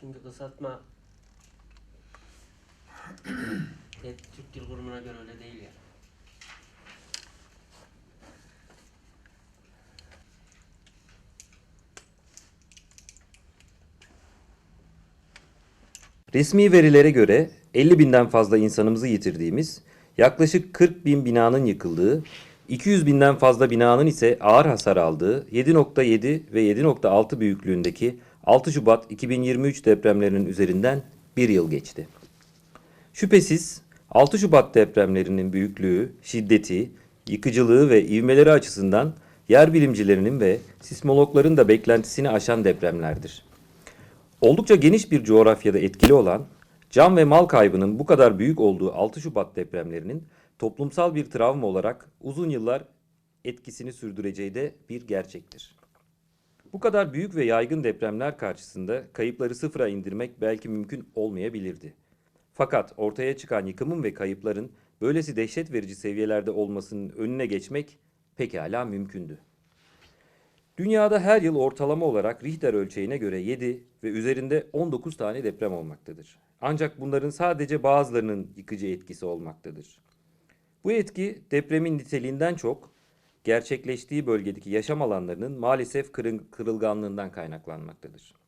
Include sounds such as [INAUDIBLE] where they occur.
Çünkü kısaltma [CLEARS THROAT] hep Türk Dil Kurumu'na göre öyle değil ya. Resmi verilere göre 50 binden fazla insanımızı yitirdiğimiz, yaklaşık 40 bin binanın yıkıldığı, 200 binden fazla binanın ise ağır hasar aldığı 7.7 ve 7.6 büyüklüğündeki 6 Şubat 2023 depremlerinin üzerinden bir yıl geçti. Şüphesiz 6 Şubat depremlerinin büyüklüğü, şiddeti, yıkıcılığı ve ivmeleri açısından yer bilimcilerinin ve sismologların da beklentisini aşan depremlerdir. Oldukça geniş bir coğrafyada etkili olan, can ve mal kaybının bu kadar büyük olduğu 6 Şubat depremlerinin toplumsal bir travma olarak uzun yıllar etkisini sürdüreceği de bir gerçektir. Bu kadar büyük ve yaygın depremler karşısında kayıpları sıfıra indirmek belki mümkün olmayabilirdi. Fakat ortaya çıkan yıkımın ve kayıpların böylesi dehşet verici seviyelerde olmasının önüne geçmek pekala mümkündü. Dünyada her yıl ortalama olarak Richter ölçeğine göre 7 ve üzerinde 19 tane deprem olmaktadır. Ancak bunların sadece bazılarının yıkıcı etkisi olmaktadır. Bu etki depremin niteliğinden çok gerçekleştiği bölgedeki yaşam alanlarının maalesef kırılganlığından kaynaklanmaktadır.